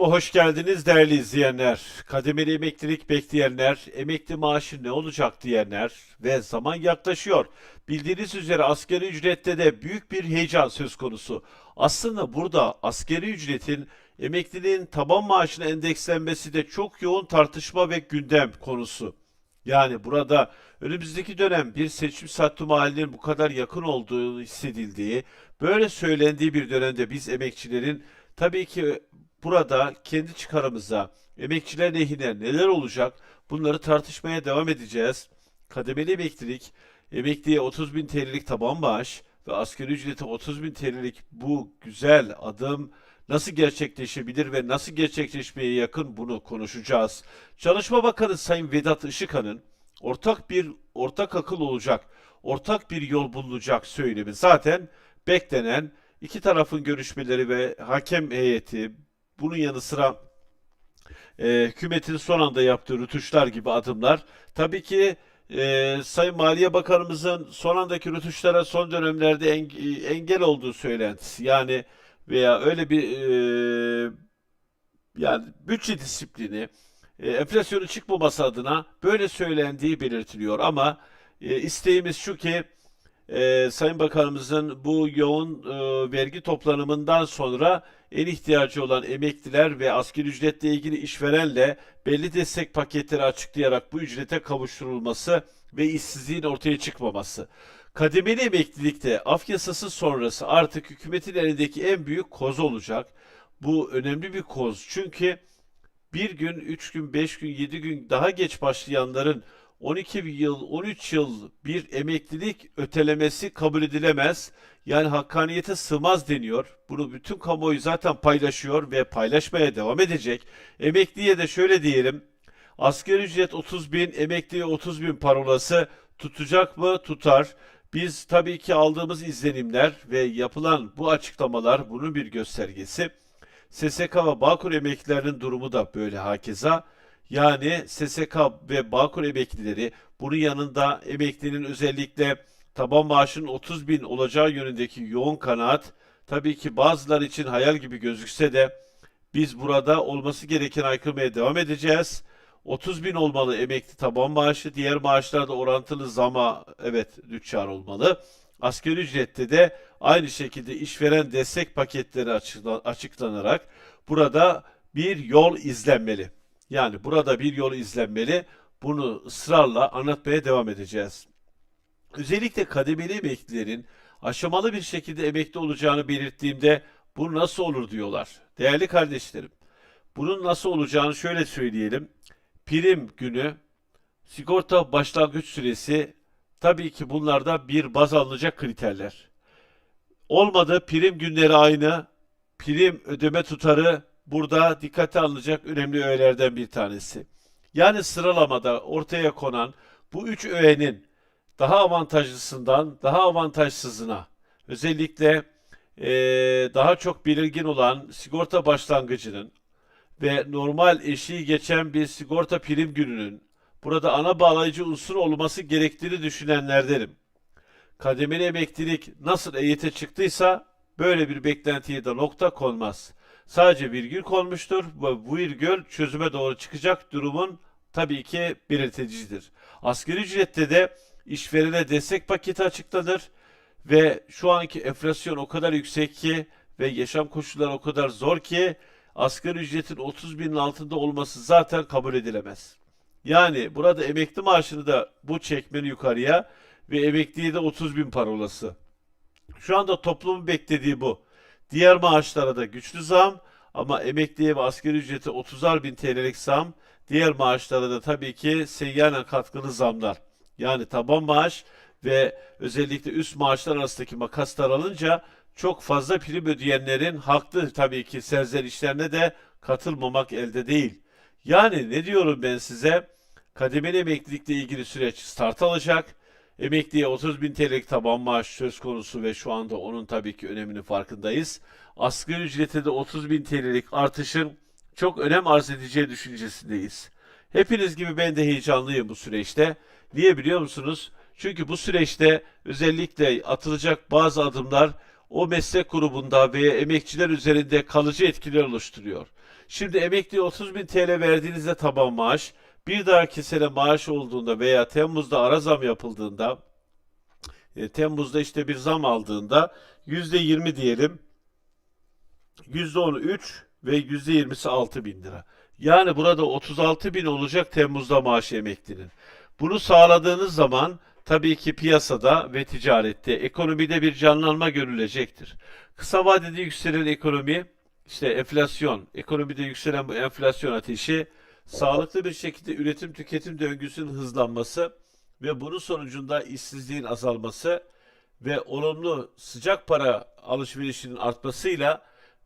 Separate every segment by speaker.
Speaker 1: Kanalıma hoş geldiniz değerli izleyenler. Kademeli emeklilik bekleyenler, emekli maaşı ne olacak diyenler ve zaman yaklaşıyor. Bildiğiniz üzere asgari ücrette de büyük bir heyecan söz konusu. Aslında burada asgari ücretin emekliliğin taban maaşına endekslenmesi de çok yoğun tartışma ve gündem konusu. Yani burada önümüzdeki dönem bir seçim sattım halinin bu kadar yakın olduğu hissedildiği, böyle söylendiği bir dönemde biz emekçilerin tabii ki burada kendi çıkarımıza, emekçiler lehine neler olacak bunları tartışmaya devam edeceğiz. Kademeli emeklilik, emekliye 30 bin TL'lik taban maaş ve asgari ücrete 30 bin TL'lik bu güzel adım nasıl gerçekleşebilir ve nasıl gerçekleşmeye yakın bunu konuşacağız. Çalışma Bakanı Sayın Vedat Işıkhan'ın ortak bir ortak akıl olacak, ortak bir yol bulunacak söylemi zaten beklenen iki tarafın görüşmeleri ve hakem heyeti bunun yanı sıra e, hükümetin son anda yaptığı rütuşlar gibi adımlar tabii ki e, Sayın Maliye Bakanımızın son andaki rütuşlara son dönemlerde eng- engel olduğu söylentisi yani veya öyle bir e, yani bütçe disiplini, e, enflasyonun çıkmaması adına böyle söylendiği belirtiliyor. Ama e, isteğimiz şu ki e, Sayın Bakanımızın bu yoğun e, vergi toplanımından sonra en ihtiyacı olan emekliler ve asgari ücretle ilgili işverenle belli destek paketleri açıklayarak bu ücrete kavuşturulması ve işsizliğin ortaya çıkmaması. Kademeli emeklilikte af yasası sonrası artık hükümetin elindeki en büyük koz olacak. Bu önemli bir koz çünkü bir gün, üç gün, beş gün, yedi gün daha geç başlayanların 12 yıl, 13 yıl bir emeklilik ötelemesi kabul edilemez. Yani hakkaniyete sığmaz deniyor. Bunu bütün kamuoyu zaten paylaşıyor ve paylaşmaya devam edecek. Emekliye de şöyle diyelim. Asgari ücret 30 bin, emekliye 30 bin parolası tutacak mı? Tutar. Biz tabii ki aldığımız izlenimler ve yapılan bu açıklamalar bunun bir göstergesi. SSK ve Bağkur emeklilerinin durumu da böyle hakeza. Yani SSK ve Bağkur emeklileri bunun yanında emeklinin özellikle taban maaşının 30 bin olacağı yönündeki yoğun kanaat tabii ki bazıları için hayal gibi gözükse de biz burada olması gereken aykırmaya devam edeceğiz. 30 bin olmalı emekli taban maaşı, diğer maaşlarda orantılı zama evet düçar olmalı. Asgari ücrette de aynı şekilde işveren destek paketleri açıkla- açıklanarak burada bir yol izlenmeli. Yani burada bir yol izlenmeli. Bunu ısrarla anlatmaya devam edeceğiz. Özellikle kademeli emeklilerin aşamalı bir şekilde emekli olacağını belirttiğimde bu nasıl olur diyorlar. Değerli kardeşlerim, bunun nasıl olacağını şöyle söyleyelim. Prim günü, sigorta başlangıç süresi tabii ki bunlarda bir baz alınacak kriterler. Olmadı prim günleri aynı, prim ödeme tutarı burada dikkate alınacak önemli öğelerden bir tanesi. Yani sıralamada ortaya konan bu üç öğenin daha avantajlısından daha avantajsızına özellikle eee, daha çok belirgin olan sigorta başlangıcının ve normal eşiği geçen bir sigorta prim gününün burada ana bağlayıcı unsur olması gerektiğini düşünenlerdenim. Kademeli emeklilik nasıl EYT'e çıktıysa böyle bir beklentiye de nokta konmaz. Sadece virgül konmuştur ve bu virgül çözüme doğru çıkacak durumun tabii ki belirticidir. Asgari ücrette de işverene destek paketi açıklanır ve şu anki enflasyon o kadar yüksek ki ve yaşam koşulları o kadar zor ki asgari ücretin 30 binin altında olması zaten kabul edilemez. Yani burada emekli maaşını da bu çekmeni yukarıya ve emekliye de 30 bin parolası. Şu anda toplumun beklediği bu. Diğer maaşlara da güçlü zam ama emekliye ve asgari ücrete 30'ar bin TL'lik zam, diğer maaşlara da tabii ki seyyanen katkılı zamlar. Yani taban maaş ve özellikle üst maaşlar arasındaki makas daralınca çok fazla prim ödeyenlerin haklı tabii ki serzenişlerine de katılmamak elde değil. Yani ne diyorum ben size? Kademeli emeklilikle ilgili süreç start alacak. Emekliye 30 bin TL'lik taban maaş söz konusu ve şu anda onun tabii ki öneminin farkındayız. Asgari ücrete de 30 bin TL'lik artışın çok önem arz edeceği düşüncesindeyiz. Hepiniz gibi ben de heyecanlıyım bu süreçte. Niye biliyor musunuz? Çünkü bu süreçte özellikle atılacak bazı adımlar o meslek grubunda veya emekçiler üzerinde kalıcı etkiler oluşturuyor. Şimdi emekliye 30 bin TL verdiğinizde taban maaş, bir dahaki sene maaş olduğunda veya Temmuz'da ara zam yapıldığında, e, Temmuz'da işte bir zam aldığında %20 diyelim, %10'u 3 ve %20'si 6 bin lira. Yani burada 36 bin olacak Temmuz'da maaş emeklinin. Bunu sağladığınız zaman tabii ki piyasada ve ticarette, ekonomide bir canlanma görülecektir. Kısa vadede yükselen ekonomi, işte enflasyon, ekonomide yükselen bu enflasyon ateşi, sağlıklı bir şekilde üretim tüketim döngüsünün hızlanması ve bunun sonucunda işsizliğin azalması ve olumlu sıcak para alışverişinin artmasıyla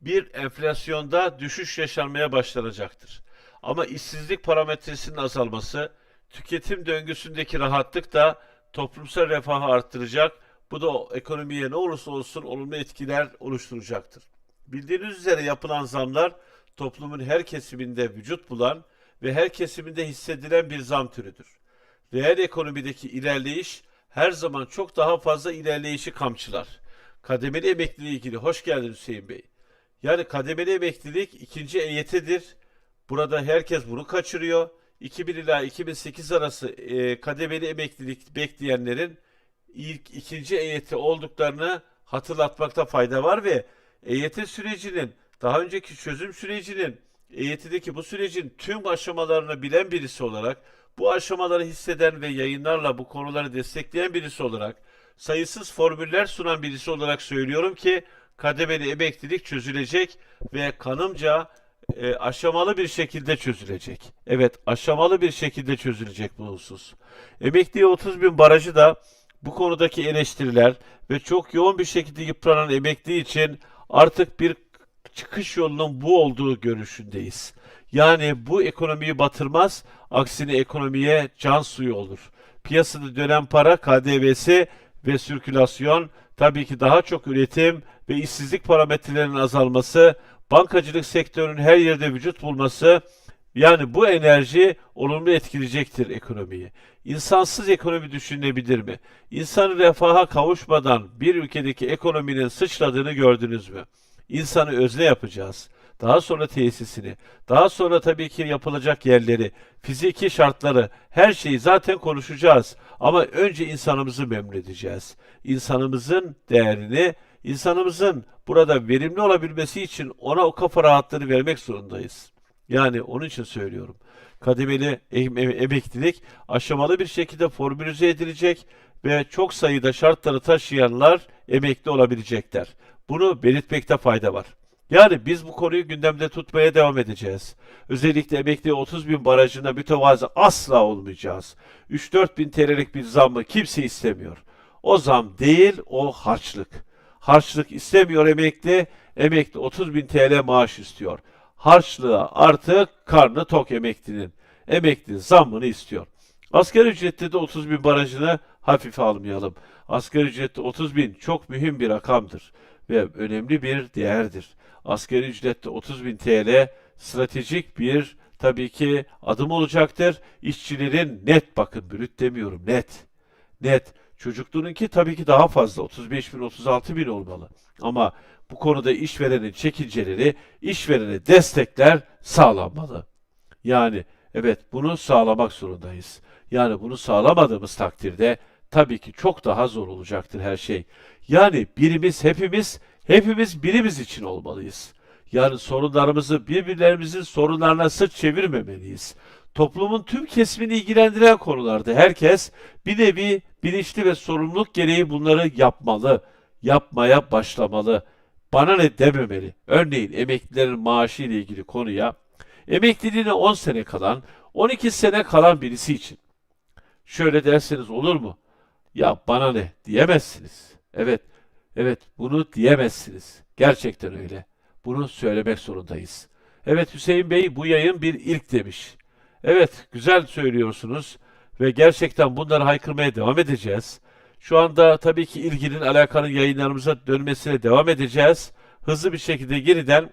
Speaker 1: bir enflasyonda düşüş yaşanmaya başlanacaktır. Ama işsizlik parametresinin azalması, tüketim döngüsündeki rahatlık da toplumsal refahı arttıracak. Bu da ekonomiye ne olursa olsun olumlu etkiler oluşturacaktır. Bildiğiniz üzere yapılan zamlar toplumun her kesiminde vücut bulan ve her kesiminde hissedilen bir zam türüdür. Reel ekonomideki ilerleyiş her zaman çok daha fazla ilerleyişi kamçılar. Kademeli emekliliğe ilgili hoş geldin Hüseyin Bey. Yani kademeli emeklilik ikinci EYT'dir. Burada herkes bunu kaçırıyor. 2000 ila 2008 arası e, kademeli emeklilik bekleyenlerin ilk ikinci EYT olduklarını hatırlatmakta fayda var ve EYT sürecinin daha önceki çözüm sürecinin EYT'deki bu sürecin tüm aşamalarını bilen birisi olarak bu aşamaları hisseden ve yayınlarla bu konuları destekleyen birisi olarak sayısız formüller sunan birisi olarak söylüyorum ki kademeli emeklilik çözülecek ve kanımca e, aşamalı bir şekilde çözülecek. Evet aşamalı bir şekilde çözülecek bu husus. Emekliye 30 bin barajı da bu konudaki eleştiriler ve çok yoğun bir şekilde yıpranan emekli için artık bir çıkış yolunun bu olduğu görüşündeyiz. Yani bu ekonomiyi batırmaz, aksine ekonomiye can suyu olur. Piyasada dönen para, KDV'si ve sirkülasyon tabii ki daha çok üretim ve işsizlik parametrelerinin azalması, bankacılık sektörünün her yerde vücut bulması yani bu enerji olumlu etkileyecektir ekonomiyi. İnsansız ekonomi düşünülebilir mi? İnsanı refaha kavuşmadan bir ülkedeki ekonominin sıçradığını gördünüz mü? İnsanı özne yapacağız. Daha sonra tesisini, daha sonra tabii ki yapılacak yerleri, fiziki şartları, her şeyi zaten konuşacağız. Ama önce insanımızı memnun edeceğiz. İnsanımızın değerini, insanımızın burada verimli olabilmesi için ona o kafa rahatlığını vermek zorundayız. Yani onun için söylüyorum. Kademeli em- em- emeklilik aşamalı bir şekilde formülize edilecek ve çok sayıda şartları taşıyanlar emekli olabilecekler. Bunu belirtmekte fayda var. Yani biz bu konuyu gündemde tutmaya devam edeceğiz. Özellikle emekli 30 bin barajında mütevazı asla olmayacağız. 3-4 bin TL'lik bir zammı kimse istemiyor. O zam değil, o harçlık. Harçlık istemiyor emekli, emekli 30 bin TL maaş istiyor. Harçlığa artık karnı tok emeklinin. Emekli zammını istiyor. Asgari ücrette de 30 bin barajını hafife almayalım. Asgari ücrette 30 bin çok mühim bir rakamdır ve önemli bir değerdir. Asgari ücrette 30 bin TL stratejik bir tabii ki adım olacaktır. İşçilerin net bakın brüt demiyorum net. Net. Çocukluğununki tabii ki daha fazla 35 bin 36 bin olmalı. Ama bu konuda işverenin çekinceleri işverene destekler sağlanmalı. Yani evet bunu sağlamak zorundayız. Yani bunu sağlamadığımız takdirde tabii ki çok daha zor olacaktır her şey. Yani birimiz hepimiz hepimiz birimiz için olmalıyız. Yani sorunlarımızı birbirlerimizin sorunlarına sırt çevirmemeliyiz. Toplumun tüm kesimini ilgilendiren konularda herkes bir nevi bilinçli ve sorumluluk gereği bunları yapmalı, yapmaya başlamalı. Bana ne dememeli. Örneğin emeklilerin maaşı ile ilgili konuya emekliliğine 10 sene kalan, 12 sene kalan birisi için şöyle derseniz olur mu? Ya bana ne diyemezsiniz. Evet, evet bunu diyemezsiniz. Gerçekten öyle. Bunu söylemek zorundayız. Evet Hüseyin Bey bu yayın bir ilk demiş. Evet güzel söylüyorsunuz ve gerçekten bunları haykırmaya devam edeceğiz. Şu anda tabii ki ilginin alakanın yayınlarımıza dönmesine devam edeceğiz. Hızlı bir şekilde yeniden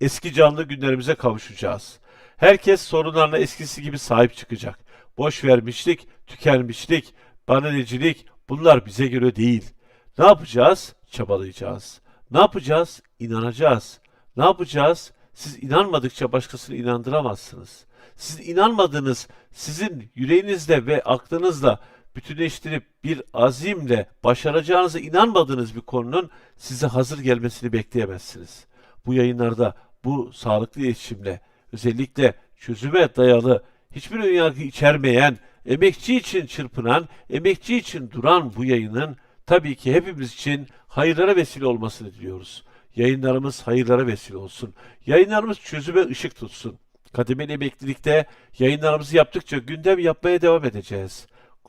Speaker 1: eski canlı günlerimize kavuşacağız. Herkes sorunlarına eskisi gibi sahip çıkacak. Boş vermişlik, tükenmişlik, bananecilik bunlar bize göre değil. Ne yapacağız? Çabalayacağız. Ne yapacağız? İnanacağız. Ne yapacağız? Siz inanmadıkça başkasını inandıramazsınız. Siz inanmadığınız, sizin yüreğinizle ve aklınızla bütünleştirip bir azimle başaracağınıza inanmadığınız bir konunun size hazır gelmesini bekleyemezsiniz. Bu yayınlarda bu sağlıklı iletişimle özellikle çözüme dayalı hiçbir önyargı içermeyen, emekçi için çırpınan, emekçi için duran bu yayının tabii ki hepimiz için hayırlara vesile olmasını diliyoruz. Yayınlarımız hayırlara vesile olsun. Yayınlarımız çözüme ışık tutsun. Kademeli emeklilikte yayınlarımızı yaptıkça gündem yapmaya devam edeceğiz.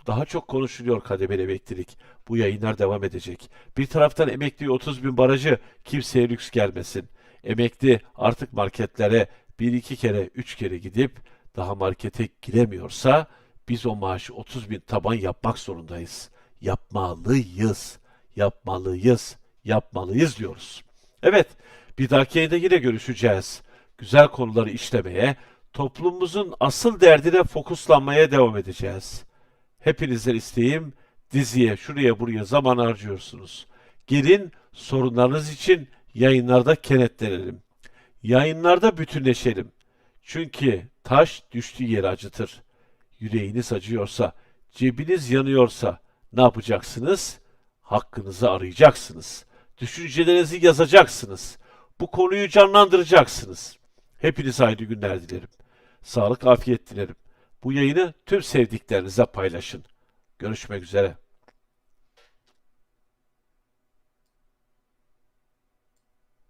Speaker 1: Daha çok konuşuluyor kademeli emeklilik. Bu yayınlar devam edecek. Bir taraftan emekli 30 bin barajı kimseye lüks gelmesin. Emekli artık marketlere bir iki kere, üç kere gidip daha markete giremiyorsa biz o maaşı 30 bin taban yapmak zorundayız. Yapmalıyız, yapmalıyız, yapmalıyız diyoruz. Evet, bir dahaki yayında yine görüşeceğiz. Güzel konuları işlemeye, toplumumuzun asıl derdine fokuslanmaya devam edeceğiz. Hepinizden isteğim diziye, şuraya buraya zaman harcıyorsunuz. Gelin sorunlarınız için yayınlarda kenetlenelim. Yayınlarda bütünleşelim. Çünkü taş düştüğü yeri acıtır. Yüreğiniz acıyorsa, cebiniz yanıyorsa ne yapacaksınız? Hakkınızı arayacaksınız. Düşüncelerinizi yazacaksınız. Bu konuyu canlandıracaksınız. Hepinize hayırlı günler dilerim. Sağlık, afiyet dilerim. Bu yayını tüm sevdiklerinize paylaşın. Görüşmek üzere.